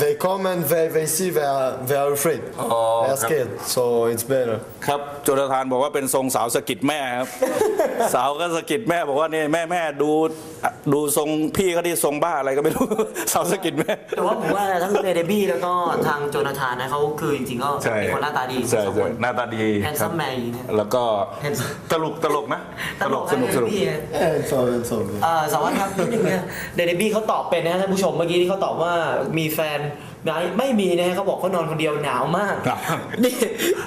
they come and they, they see they are, they are afraid. Oh, they are okay. scared, so it's better. ครับโจนาธานบอกว่าเป็นทรงสาวสะกิดแม่ครับ สาวก็สะกิดแม่บอกว่านี่แม่แม่ดูดูทรงพี่เขาที่ทรงบ้าอะไรก็ไม่รู้ สาวสะกิดแม่ แต่ว่าผมว่าทั้งเดบี้แล้วก็ทางโจนาธานนะเขาคือจริงๆก็ใช่เป็นคนหน้าตาดีใช่สองใช่คนหน้าตาดี Handsome ครับ man เนี่ยแล้วก็ Handsome ตลกตลกนะ ตลกสนุกสนุกเดบี้ Yeah, it's all, it's all good. เอ่อสวัสดีครับนิดนึงนะเดนบี้เขาตอบเป็นนะฮะท่านผู้ชมเมื่อกี้ที่เขาตอบว่ามีแฟนไหมไม่มีนะฮะเขาบอกเขานอนคนเดียวหนาวมากหนาวนี่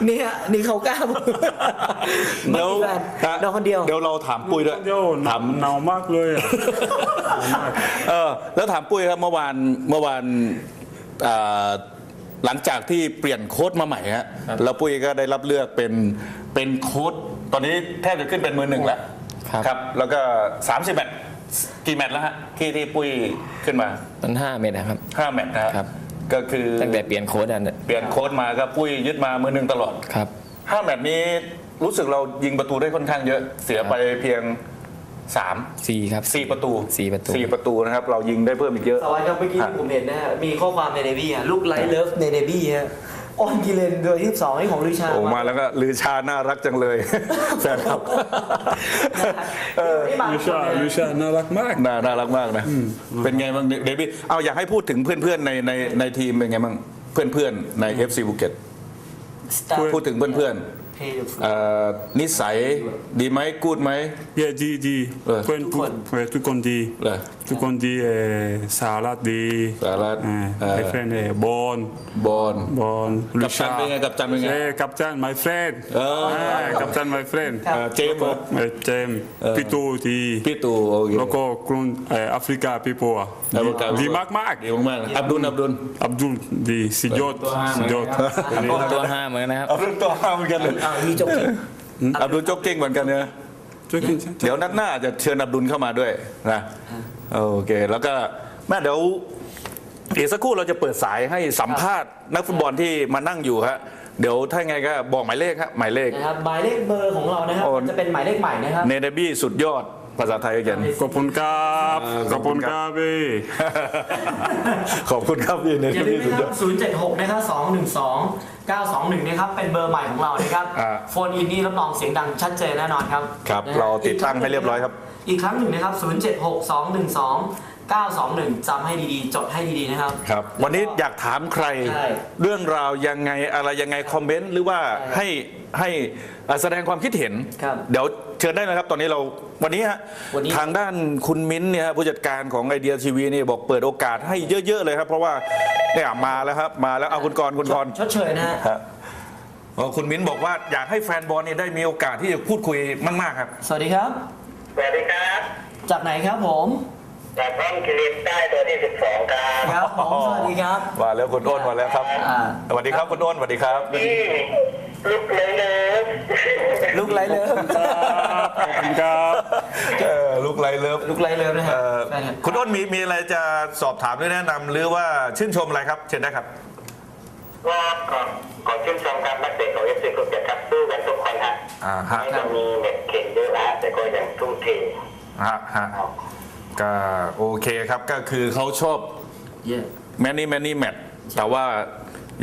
นี่ฮะนี่เขากล้าพูดไม่เดี๋ยวมีแฟนนอนคนเดียว เดี๋ยวเราถามปุ้ยด้วยเดี๋ยวหนาวหนาวมากเลยอะเออ แล้วถามปุ้ยครับเมื่อวานเมื่อวานอ่าหลังจากที่เปลี่ยนโค้ดมาใหม่ฮะแล้วปุ้ยก็ได้รับเลือกเป็นเป็นโค้ดตอนนี้แทบจะขึ้นเป็นมือหนึ่งแล้วครับครับแล้วก็ 30แมตช์ กี่แมตช์แล้วฮะที่ที่ปุ้ยขึ้นมามันห้าเมตรนะครับ5แมตช์นะฮะครับ ก็คือตั้งแต่เปลี่ยนโค้ดอันเปลี่ยนโค้ดมาก็ปุ้ยยึดมามือหนึ่งตลอดครับ5แมตช์นี้รู้สึกเรายิงประตูได้ค่อนข้างเยอะเสียไปเพียงสามสี่ครับสี่ประตูสี่ประตูสี่ประตูนะครับ เรายิงได้เพิ่มอีกเยอะสวัสดีครับเมื่อกี้ที่ผมเห็นนะฮะมีข้อความในเดบี้ฮะลูกไลท์เลิฟในเดบี้ฮะ ออนกิเลนเดือนที่สองนี่ของลิชาโอ้มาแล้วก็ลือชาน่ารักจังเลยแฟนครับนี่มาลูชาลูชาน่ารักมากน่าน่ารักมากนะเป็นไงบ้างเดวิดเอาอยากให้พูดถึงเพื่อนๆในในในทีมเป็นไงบ้างเพื่อนๆใน FC ภูเก็ตสตาร์พูดถึงเพื่อนเพย์ๆเอ่อนิสัยดีไหมกูดไหมเย่ดีดีเออเพื่อนทุกเออทุกคนดีเหรอ ทุกคนดีเออสารัตดีสารัตเออเออ my friend เออบอลบอลบอลกัปตันเป็นไงกัปตันเป็นไงเออกัปตัน my friend เออเออกัปตัน my friend เอ่อเจมส์เหรอเออเจมส์พี่ตูดีพี่ตู่โอเคแล้วก็กลุ่มเออแอฟริกาพี่ปัวแอฟริกาดีมากมากดีมากๆนะอับดุลอับดุลอับดุลดีสุดยอดสุดยอดตัวห้าเหมือนกันนะครับอับดุลตัวห้าเหมือนกันเลยอ้าวมีจบที่อับดุลโจ๊กเก่งเหมือนกันเนี่ย ช่วยกินเดี๋ยวนัดหน้าจะเชิญอับดุลเข้ามาด้วยนะโอเค แล้วก็แม่เดี๋ยวอีกสักครู่เราจะเปิดสายให้สัมภาษณ์นักฟุตบอลที่มานั่งอยู่ฮะเดี๋ยวถ้าไงก็บอกหมายเลขฮะหมายเลขนะครับหมายเลขเบอร์ของเรานะครับโอ้มันจะเป็นหมายเลขใหม่นะครับเนเดบี้สุดยอดภาษาไทยก็เขียนขอบคุณครับเออขขออบบคุคุณณคครัรับบพี่ขอบคุณครับพี่เนอเดย่าลืบี้มสุดนะยคอรัดบ076นะครับ212 921นะครับเป็นเบอร์ใหม่ของเรานะครับอ่า โฟนอินนี่รับรองเสียงดังชัดเจนแน่นอนครับครับนะฮะเราติดตั้งให้เรียบร้อยครับ อีกครั้งหนึ่งนะครับ 076 212 921จำให้ดีๆ จดให้ดีๆนะครับ ครับ วันนี้อยากถามใคร ใช่เรื่องราวยังไงอะไรยังไงคอมเมนต์หรือว่าใช่ให้ให้เอ่อแสดงความคิดเห็น ครับเดี๋ยวเชิญได้เลยครับ ตอนนี้เราวันนี้ฮะวันนี้ ทางด้านคุณมิ้นท์เนี่ยฮะผู้จัดการของไอเดียทีวีนี่บอกเปิดโอกาสให้เยอะ ๆ เลยครับ เพราะว่า เนี่ยมาแล้วครับ มาแล้วเอาคุณกรณ์คุณกรณ์ชดเชยนะฮะฮะอ๋อคุณมิ้นท์บอกว่าอยากให้แฟนบอลเนี่ยได้มีโอกาสที่จะพูดคุยมากๆครับ สวัสดีครับ สวัสดีครับจากไหนครับผมจากร่องกิรินใต้ตัวที่ 12 ครับครับผมสวัสดีครับ มาแล้วคุณอ้นมาแล้วครับอ่า สวัสดีครับคุณอ้นสวัสดีครับนี่ ลูกเลยเลยลูกไรเลิฟขอบคุณครับเออลูกไรเลิฟลูกไรเลิฟนะฮะเอ่อแฟนรับคุณอ้นมีมีอะไรจะสอบถามหรือแนะนำหรือว่าชื่นชมอะไรครับ เชิญได้ครับ ก็ขอขอชื่นชมครับนักเตะของเอฟซีกรุ๊ปครับสู้กันทุกคนฮะอ่าฮะ ไม่จะมีเน็ตเก่งเยอะนะแต่ก็ยังทุ่มเทฮะฮะก็โอเคครับก็คือเขาชอบเย้แมนนี่แมนนี่แมทแต่ว่า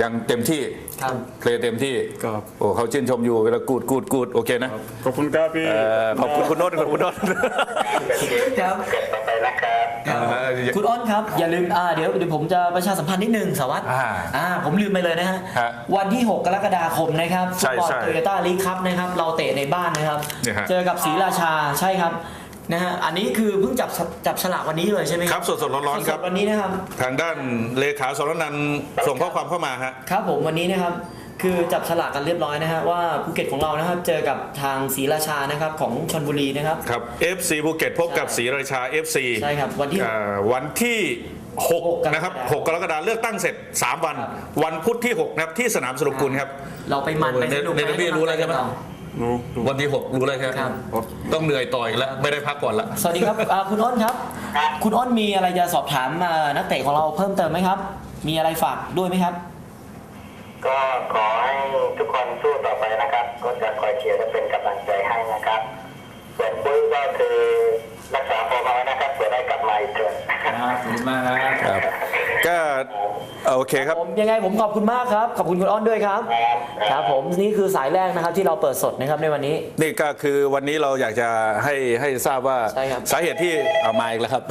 ยังเต็มที่ครับ เพลย์เต็มที่ครับ โอ้เขาชื่นชมอยู่เวลากูดกูดกูดโอเคนะขอบคุณครับพี่ เอ่อขอบคุณคุณโน้ตขอบคุณโน้ตครับเกิดต่อไปนะครับครับเอ่อคุณอ้นครับ อย่าลืมอ่าเดี๋ยวเดี๋ยวผมจะประชาสัมพันธ์นิดนึงสวัสดิ์อ่าอ่าผมลืมไปเลยนะฮะ ฮะวันที่ 6 กรกฎาคมนะครับใช่ฟุตบอลใช่โตโยต้าลีกครับนะครับ เราเตะในบ้านนะครับ เนี่ยฮะ เจอกับศรีราชาใช่ครับ นะฮะอันนี้คือเพิ่งจับจับฉลากวันนี้เลยใช่ไหมครับสดๆร้อนๆครับสดๆวันนี้นะครับ ทางด้านเลขาสรนันท์ส่งข้อความเข้ามาฮะครับผมวันนี้นะครับคือจับฉลากกันเรียบร้อยนะฮะว่าภูเก็ตของเรานะครับเจอกับทางศรีราชานะครับของชนบุรีนะครับครับ FC ภูเก็ตพบกับใช่ศรีราชา FC ใช่ครับวันที่เอ่อวันที่6นะครับ6กรกฎาคมเลือกตั้งเสร็จ 3 วัน วันพุธที่6นะครับที่สนามสรุปกุลครับ เราไปมันไปสนุกเนเนเนบี้รู้แล้วใช่ไหม รู้รู้ วันที่6รู้เลยครับ ครับ ต้องเหนื่อยต่ออีกแล้ว ไม่ได้พักก่อนละ สวัสดีครับอ่าคุณอ้นครับ คุณอ้นมีอะไรจะสอบถามอ่านักเตะของเราเพิ่มเติมไหมครับ มีอะไรฝากด้วยไหมครับ ก็ขอให้ทุกคนสู้ต่อไปนะครับ ก็จะคอยเชียร์และเป็นกำลังใจให้นะครับ ส่วนปุ้ยก็คือรักษาพอมานะครับเพื่อได้กลับมาอีกเถอะครับขอบคุณมากครับครับ ก็โอเคครับ ผมยังไงผมขอบคุณมากครับ ขอบคุณคุณอ้อนด้วยครับ ครับผมนี่คือสายแรกนะครับที่เราเปิดสดนะครับในวันนี้ นี่ก็คือวันนี้เราอยากจะให้ให้ทราบว่าใช่ครับสาเหตุที่เอามาอีกแล้วครับ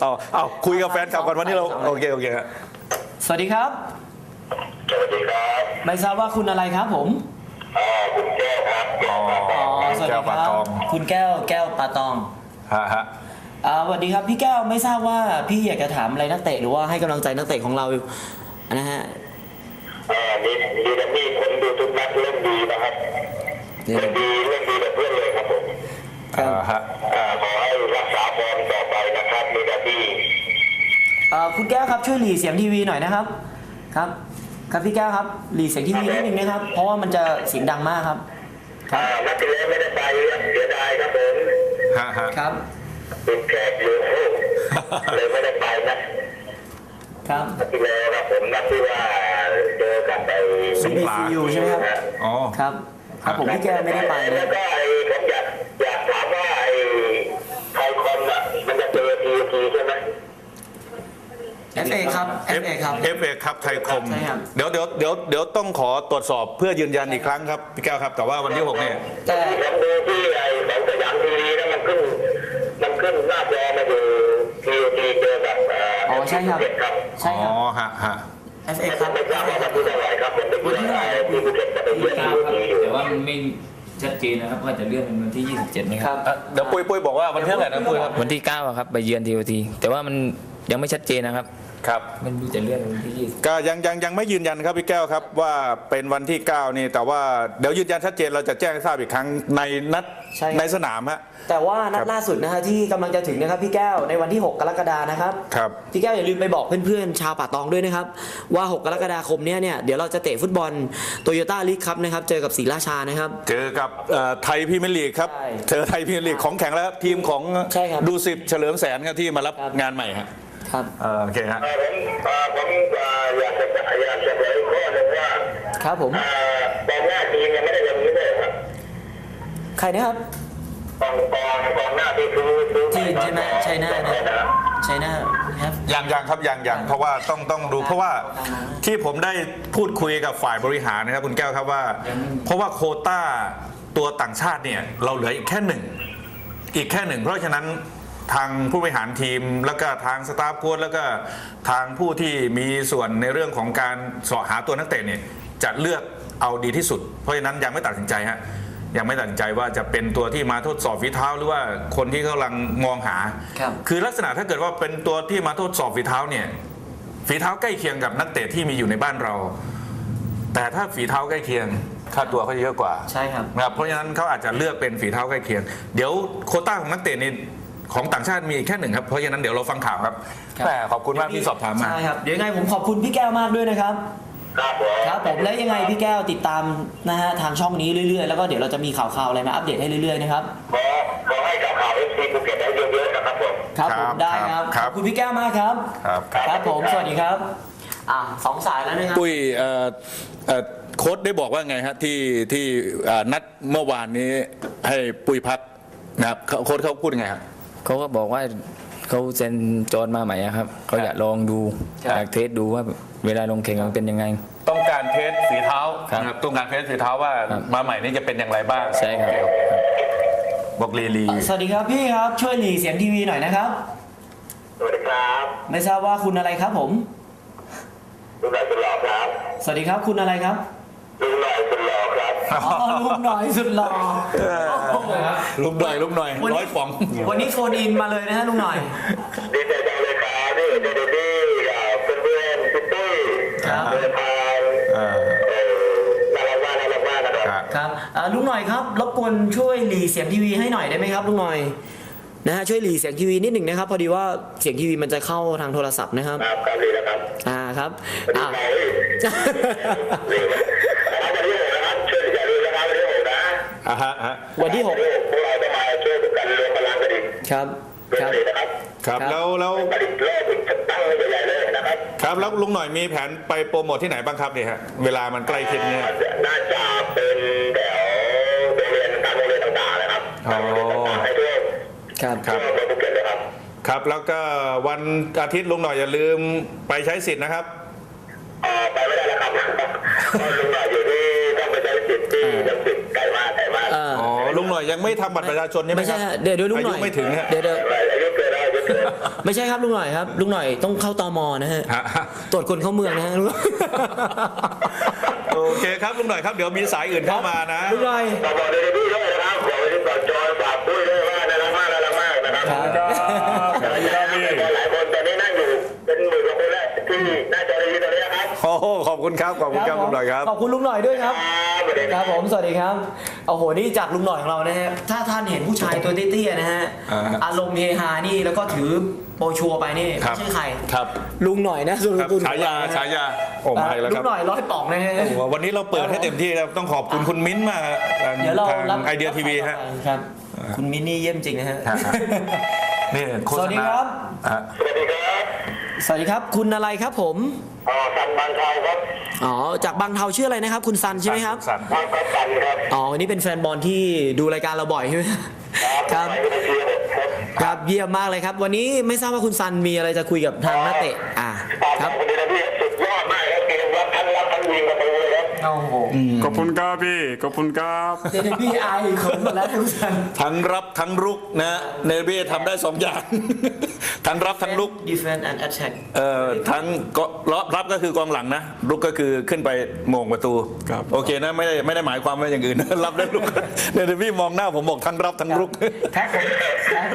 เอาเอาคุยกับแฟนคลับก่อนวันนี้เราโอเคโอเคครับสวัสดีครับ สวัสดีครับ ไม่ทราบว่าคุณอะไรครับผม อ่าคุณแก้วครับแก้วครับอ๋อสวัสดีแก้วคปลารับตองคุณแก้วแก้วปาตองฮะฮะอ่าสวัสดีครับพี่แก้วไม่ทราบว่าพี่อยากจะถามอะไรนักเตะหรือว่าให้กำลังใจนักเตะของเรานะฮะอ่ามีดีดัมมี่ผมดูทุกนัดเล่นดีนะครับเล่นดีเล่นดีแบบเพื่อนเลยครับผมอ่าฮะอ่าขอให้รักษาฟอร์มต่อไปนะครับมีดัมมี่อ่าคุณแก้วครับช่วยหลีเสียงทีวีหน่อยนะครับครับ ครับพี่แก้วครับหลีเสียงทีวีนิดนึงนะครับ เพราะว่ามันจะเสียงดังมากครับอ่านัดที่แล้วไม่ได้ไปครับเสียดายครับผมฮะฮะครับติดแขกอยู่เลยไม่ได้ไปนะครับนัดที่แล้วครับผมนัดที่ว่าเจอกับไปสงขลา BCU ใช่ไหมครับอ๋อครับ ครับผมพี่แก้วไม่ได้ไปแล้นะวก็ FA ครับ FA ครับเอฟเอครับไทยคม ใช่ครับ เดี๋ยวเดี๋ยวเดี๋ยวเดี๋ยวต้องขอตรวจสอบเพื่อยืนยันอีกครั้งครับพี่แก้วครับ แต่ว่าวันที่หกเนี่ยแต่ผมดูที่ไอ้ของสยามทีวีแล้วมันขึ้น มันขึ้นหน้าจอมาอยู่ทีทีเจอกับเอ๋อใช่ครับภูเก็ตครับใช่ครับอ๋อฮะฮะ FA ครับ ไม่ทราบว่าวันที่เท่าไหร่ครับผมไปเยือนไอ้ที่ภูเก็ตจะไปเยือนเก้าทีครับทีอยู่ แต่ว่ามันไม่ชัดเจนนะครับว่าจะเลื่อนเป็นวันที่ 27นะคครัรับ บ เดี๋ยวปุ้ยปุ้ยบอกว่าวันที่เท่าไหร่นะปุ้ยครับ วันที่9อะครับไปเยือนทีโอทีแต่ว่ามันยังไม่ชัดเจนนะครับ ครับไม่รู้จะเลื่อนเป็นวันที่ก็ยังยังยังไม่ยืนยันครับพี่แก้วครับว่าเป็นวันที่ 9 นี่แต่ว่าเดี๋ยวยืนยันชัดเจนเราจะแจ้งให้ทราบอีกครั้งในนัดใช่ครับ ในสนามฮะ แต่ว่านัคดรับ ล่าสุดนะฮะที่กำลังจะถึงนะครับพี่แก้วในวันที่ 6 กรกฎานะครับ ครับ พี่แก้วอย่าลืมไปบอกเพื่อนๆ ชาวป่าตองด้วยนะครับ ว่า 6 กรกฎาคมเนี้ยเนี่ยเดี๋ยวเราจะเตะฟุตบอลโตโยต้าลีกครับนะครับ เจอกับศรีราชานะครับ เจอกับเอ่อไทยพรีเมียร์ลีกครับใช่เจอไทยพรีเมียร์ลีกของแข็งแล้วครับทีมของใช่ครับดูสิทธิ์เฉลิมแสนครับที่มารับครับ งานใหม่ฮะ ครับเอ่อโอเคฮะเอ่อผมเอ่อผมเอ่ออยากจะอยากจะเผยข้อหนึ่งว่าครับผมเอ่อกองหน้าทีมยังไม่ได้ลงนี้เลยครับใครนะครับกองกองกองหน้าที่คือคือจีนใช่ไหมใช่หน้านะใช่หน้าครับยังยังครับยังยังเพราะว่าต้องต้องดูเพราะว่าที่ผมได้พูดคุยกับฝ่ายบริหารนะครับคุณแก้วครับว่า เพราะว่าโควต้าตัวต่างชาติเนี่ยเราเหลืออีกแค่หนึ่งอีกแค่หนึ่งเพราะฉะนั้น ทางผู้บริหารทีม แล้วก็ทางสตาฟโค้ชแล้วก็ทางผู้ที่มีส่วนในเรื่องของการเสาะหาตัวนักเตะเนี่ยจะเลือกเอาดีที่สุด เพราะฉะนั้นยังไม่ตัดสินใจฮะยังไม่ตัดสินใจว่าจะเป็นตัวที่มาทดสอบฝีเท้าหรือว่าคนที่กำลังมองหาครับ คือลักษณะถ้าเกิดว่าเป็นตัวที่มาทดสอบฝีเท้าเนี่ยฝีเท้าใกล้เคียงกับนักเตะที่มีอยู่ในบ้านเรา แต่ถ้าฝีเท้าใกล้เคียงค่าตัวเขาจะเยอะกว่า ใช่ครับ นะครับเพราะฉะนั้นเขาอาจจะเลือกเป็นฝีเท้าใกล้เคียง เดี๋ยวโควต้าของนักเตะนี่ ของต่างชาติมีแค่หนึ่งครับ เพราะฉะนั้นเดี๋ยวเราฟังข่าวครับครับ แต่ขอบคุณมากที่สอบถามมา ใช่ครับ เดี๋ยวยังไงผมขอบคุณพี่แก้วมากด้วยนะครับ ครับผมครับผมแล้วยังไงพี่แก้วติดตามนะฮะทางช่องนี้เรื่อยๆ แล้วก็เดี๋ยวเราจะมีข่าวๆอะไรมาอัปเดตให้เรื่อยๆนะครับ ขอขอให้กับข่าวเอฟซีภูเก็ตได้เยอะๆนะครับผม ครับคผรับมได้ครับ ครัขบอบคุณพี่แก้วมากครับ ครับ ครับผม สวัสดีครับ อ่าสองสายแล้วนะครับ ปุ้ยเอ่อเอ่อโค้ดได้บอกว่าไงฮะที่ที่เอ่อนัดเมื่อวานนี้ให้ปุ้ยพักนะครับเขาโค้ดเขาพูดยังไงครับ เขาก็บอกว่าเขาเซ็นโจรมาใหม่อะครับเขาอยากลองดูครับ อยากเทสดูว่าเวลาลงแข่งมันเป็นยังไง ต้องการเทสฝีเท้าครับนะครับต้องการเทสฝีเท้าว่าครับ มาใหม่นี้จะเป็นอย่างไรบ้างใช่ครับโอเบอกลีลี สวัสดีครับพี่ครับช่วยหลีเสียงทีวีหน่อยนะครับ สวัสดีครับไม่ทราบว่าคุณอะไรครับผม ลุงหน่อยสุดหล่อครับสวัสดีครับคุณอะไรครับลุงหน่อยสุดหล่อครับอ๋อลุงหน่อยสุดหล่อโอ้โห ลุกหน่อยลุกหน่อยวันนี้ ร้อยฟอง วันนี้โฟนอินมาเลยนะฮะลุงหน่อยดีใจจังเลยครับนี่เจเดดี้กับเพื่อนๆพี่ตุ้ยครับ เดินทางเออเออน่ารักมากน่ารักมากนะครับ ครับ ครับอ่าลุงหน่อยครับรบกวนช่วยหลีเสียงทีวีให้หน่อยได้ไหมครับลุงหน่อยนะฮะช่วยหลีเสียงทีวีนิดหนึ่งนะครับ พอดีว่าเสียงทีวีมันจะเข้าทางโทรศัพท์นะครับครับครับดีนะครับอ่าครับสวัสดีอ่าครับดีนะครับวันที่หกนะครับช่วยอย่าลืมนะครับวันที่หกนะอะฮะฮะวันที่หก วันที่หกพว ครับด้วยครับกันอีกนะครับครับครับแล้วแล้วผลิตรอบอีกตั้งใหญ่ๆเลยนะครับครับแล้วลุงหน่อยมีแผนไปโปรโมทที่ไหนบ้างครับเนี่ยฮะเวลามันใกล้เคียงเนี่ยน่าจะเป็นแถวโรงเรียนตามโรงเรียนต่างๆนะครับอ๋อตามโรงเรียนต่างๆครับครับก็มาภูเก็ตเลยครับ ครับแล้วก็วันอาทิตย์ลุงหน่อยอย่าลืมไปใช้สิทธิ์นะครับเอ่อไปไม่ได้แล้วครับ งหน่อยยังไม่ทำบัตรประชาชนใช่ไหมไม่คใช่รับฮะเดี๋ยวเดี๋ยวลุงหน่อยอายุไม่ถึงฮะเดี๋ยวเดี๋ยวอายุเกินแล้วอายุเกินไม่ใช่ครับลุงหน่อยครับลุงหน่อยต้องเข้าตมนะฮะฮะตรวจคนเข้าเมืองนะฮะโอเคครับลุงหน่อยครับเดี๋ยวมีสายอื่นเข้ามานะลุงหน่อยฝากบอกเดลิเวอรี่ด้วยนะครับอย่าไปที่ก่อนจอยฝากปุ้ยด้วยว่าน่ารักมากน่ารักมากนะครับครับขอบคุณครับพี่หลายคนตอนนี้นั่งอยู่เป็นหมื่นกว่าคนแล้วที่หน้าจอทีวีตอนนี้นะครับโอ้โหขอบคุณครับขอบคุณครับลุงหน่อยครับขอบคุณลุงหน่อยด้วยครับ ครับสวัสดีคครัรับบผมสวัสดีครับโอ้โหนี่จากลุงหน่อยของเรานะฮะถ้าท่านเห็นผู้ชายตัวเตี้ยๆนะฮะอ่าฮะอารมณ์เฮฮานี่แล้วก็ถือโปรชัวร์ไปนี่ครับไม่ใช่ใครครับลุงหน่อยนะสุรครับกุลฉายาฉายาโอ้มาอีกแล้วลุครังบหน่อยร้อยป่องนะฮะ โอ้โหวันนี้เราเปิดให้เต็มที่ครับต้องขอบคุณคุณมิ้นท์มากทางเดี๋ยวเราทางรับไอเดียทีวีฮะ ครับ คุณมินนี่เยี่ยมจริงนะฮะฮะนี่โฆษณาสวัสดีครับ ฮะ สวัสดีครับ สวัสดีครับ คุณอะไรครับผมอ๋อสันบางเทาครับอ๋อจากบางเทาชื่ออะไรนะครับ คุณซันใช่ไหมครับสั่นภาคสันครับอ๋อวันนี้เป็นแฟนบอลที่ดูรายการเราบ่อยใช่ไหมครับไปก็เชียร์ผมครับครับเยี่ยมมากเลยครับ วันนี้ไม่ทราบว่าคุณซันมีอะไรจะคุยกับทางนักเตะอ่าคครัรับ โอ้โหขอบคุณครับพี่ขอบคุณครับเดนพี่ไอคนหมดแล้วคุณซันทั้งรับทั้งรุกนะเนเบ้ทำได้สองอย่าง ทั้งรับทั้งรุก defense and attack เอ่อทั้งก็รับรับก็คือกองหลังนะรุกก็คือขึ้นไปโมงประตูครับโอเคนะไม่ได้ไม่ได้หมายความว่าอย่างอื่นรับได้รุกเนี่ยเดี๋ยวพี่มองหน้าผมบอกทั้งรับทั้งรุกแท็กผมแท็ก